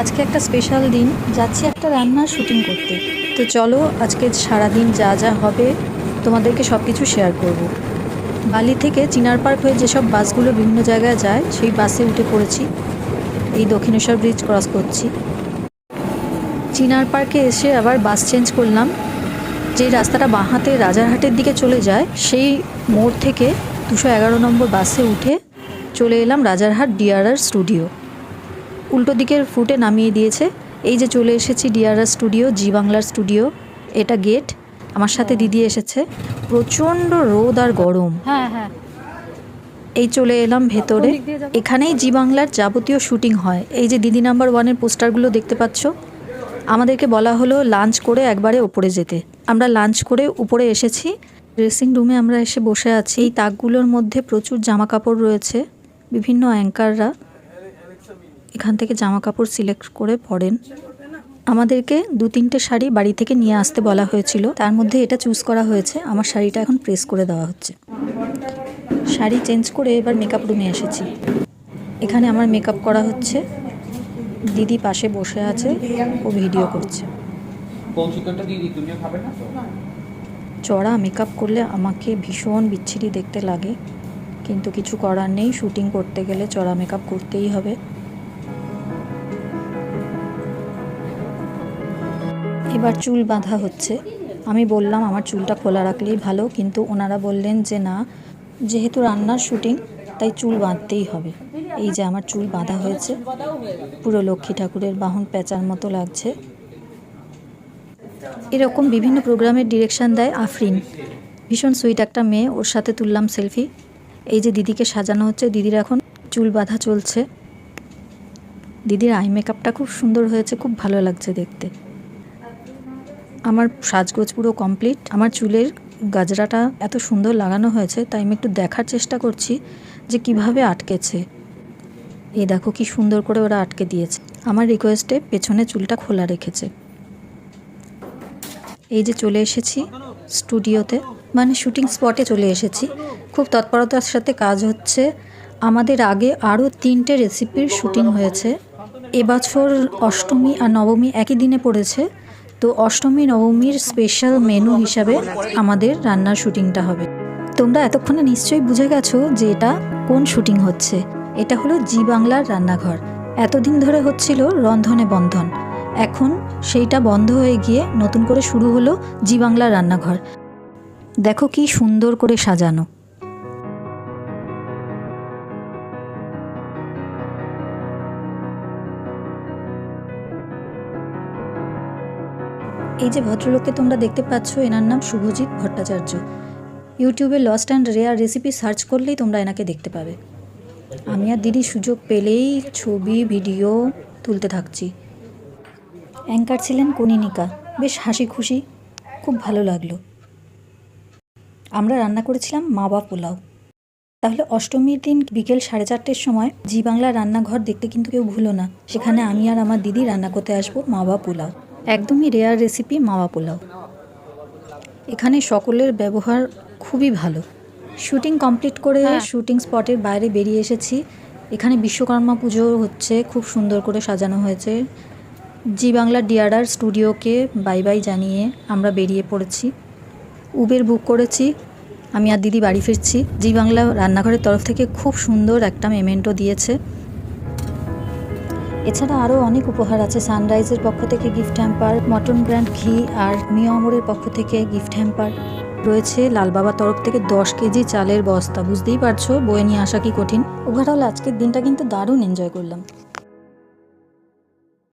আজকে একটা স্পেশাল দিন, যাচ্ছি একটা রান্নার শুটিং করতে। তো চলো, আজকে সারাদিন যা যা হবে, তোমাদেরকে সব কিছু শেয়ার করব। বালি থেকে চিনার পার্ক হয়ে যেসব বাসগুলো বিভিন্ন জায়গায় যায়, সেই বাসে উঠে পড়েছি। এই দক্ষিণেশ্বর ব্রিজ ক্রস করছি। চিনার পার্কে এসে আবার বাস চেঞ্জ করলাম। যে রাস্তাটা বাঁহাতে রাজারহাটের দিকে চলে যায়, সেই মোড় থেকে দুশো এগারো নম্বর বাসে উঠে চলে এলাম রাজারহাট ডিআরআর স্টুডিও উল্টো দিকের ফুটে নামিয়ে দিয়েছে। এই যে চলে এসেছি ডিআরআর স্টুডিও জি বাংলার স্টুডিও এটা গেট। আমার সাথে দিদি এসেছে। প্রচণ্ড রোদ আর গরম। হ্যাঁ হ্যাঁ। এই চলে এলাম ভেতরে? এখানেই জি বাংলার যাবতীয় শুটিং হয়। এই যে দিদি নাম্বার ওয়ানের পোস্টারগুলো দেখতে পাচ্ছ। আমাদেরকে বলা হলো লাঞ্চ করে একবারে ওপরে যেতে। আমরা লাঞ্চ করে উপরে এসেছি। ড্রেসিং রুমে আমরা এসে বসে আছি। এই তাকগুলোর মধ্যে প্রচুর জামা কাপড় রয়েছে। বিভিন্ন অ্যাঙ্কাররা। এখান থেকে জামা কাপড় সিলেক্ট করে পরেন। আমাদেরকে দু তিনটে শাড়ি বাড়ি থেকে নিয়ে আসতে বলা হয়েছিল। তার মধ্যে এটা চুজ করা হয়েছে। আমার শাড়িটা এখন প্রেস করে দেওয়া হচ্ছে। শাড়ি চেঞ্জ করে এবার মেকআপ রুমে এসেছি। এখানে আমার মেকআপ করা হচ্ছে। দিদি পাশে বসে আছে। ও ভিডিও করছে। চড়া মেকআপ করলে আমাকে ভীষণ বিচ্ছিরি দেখতে লাগে। কিন্তু কিছু করার নেই। শুটিং করতে গেলে চড়া মেকআপ করতেই হবে। এবার চুল বাঁধা হচ্ছে। আমি বললাম, আমার চুলটা খোলা রাখলেই ভালো। কিন্তু ওনারা বললেন যে, না, যেহেতু রান্নার শুটিং, তাই চুল বাঁধতেই হবে। এই যে আমার চুল বাঁধা হয়েছে, পুরো লক্ষ্মী ঠাকুরের বাহন পেঁচার মতো লাগছে। এরকম বিভিন্ন প্রোগ্রামের ডিরেকশান দেয় আফরিন। ভীষণ সুইট একটা মেয়ে, ওর সাথে তুললাম সেলফি। এই যে দিদিকে সাজানো হচ্ছে, দিদির এখন চুল বাঁধা চলছে। দিদির আই মেকআপটা খুব সুন্দর হয়েছে, খুব ভালো লাগছে দেখতে। আমার সাজগোজ পুরো কমপ্লিট আমার চুলের গাজরাটা এত সুন্দর লাগানো হয়েছে, তাই আমি একটু দেখার চেষ্টা করছি যে কীভাবে আটকেছে। এই দেখো কি সুন্দর করে ওরা আটকে দিয়েছে। আমার রিকোয়েস্টে পেছনে চুলটা খোলা রেখেছে। এই যে চলে এসেছি স্টুডিওতে মানে শুটিং স্পটে চলে এসেছি। খুব তৎপরতার সাথে কাজ হচ্ছে। আমাদের আগে আরও তিনটে রেসিপির শুটিং হয়েছে। এবছর অষ্টমী আর নবমী একই দিনে পড়েছে। তো অষ্টমী, নবমীর স্পেশাল মেনু হিসাবে আমাদের রান্নার শুটিংটা হবে। তোমরা এতক্ষণে নিশ্চয়ই বুঝে গেছো যে এটা কোন শুটিং হচ্ছে। এটা হলো জি বাংলার রান্নাঘর। এতদিন ধরে হচ্ছিল রন্ধনে বন্ধন। এখন সেইটা বন্ধ হয়ে গিয়ে নতুন করে শুরু হলো জি বাংলার রান্নাঘর। দেখো কি সুন্দর করে সাজানো। এই যে ভদ্রলোককে তোমরা দেখতে পাচ্ছ, এনার নাম শুভজিৎ ভট্টাচার্য। ইউটিউবে lost and rare recipe search করলেই তোমরা এনাকে দেখতে পাবে। আমি আর দিদি সুযোগ পেলেই ছবি, ভিডিও তুলতে থাকছি। অ্যাঙ্কার ছিলেন কনিনিকা বেশ হাসি খুশি, খুব ভালো লাগল। আমরা রান্না করেছিলাম মাবা পোলাও। তাহলে অষ্টমীর দিন বিকেল সাড়ে চারটের সময় জি বাংলা রান্নাঘর দেখতে কিন্তু কেউ ভুলো না। সেখানে আমি আর আমার দিদি রান্না করতে আসব মাবা পোলাও। একদমই রেয়ার রেসিপি মাওয়া পোলাও। এখানে সকলের ব্যবহার খুবই ভালো। শুটিং কমপ্লিট করে শুটিং স্পটের বাইরে বেরিয়ে এসেছি। এখানে বিশ্বকর্মা পুজো হচ্ছে খুব সুন্দর করে সাজানো হয়েছে। জি বাংলা ডিআরআর স্টুডিওকে বাই বাই জানিয়ে আমরা বেরিয়ে পড়েছি। উবের বুক করেছি আমি আর দিদি বাড়ি ফিরছি। জি বাংলা রান্নাঘরের তরফ থেকে খুব সুন্দর একটা মেমেন্টো দিয়েছে। এছাড়া আরও অনেক উপহার আছে। সানরাইজের পক্ষ থেকে গিফট হ্যাম্পার মটন ব্র্যান্ড ঘি আর মিয়া অমরের পক্ষ থেকে গিফট হ্যাম্পার রয়েছে লালবাবার তরফ থেকে দশ কেজি চালের বস্তা। বুঝতেই পারছ, বয়ে নিয়ে আসা কি কঠিন? ওভারঅল আজকের দিনটা কিন্তু দারুণ এনজয় করলাম।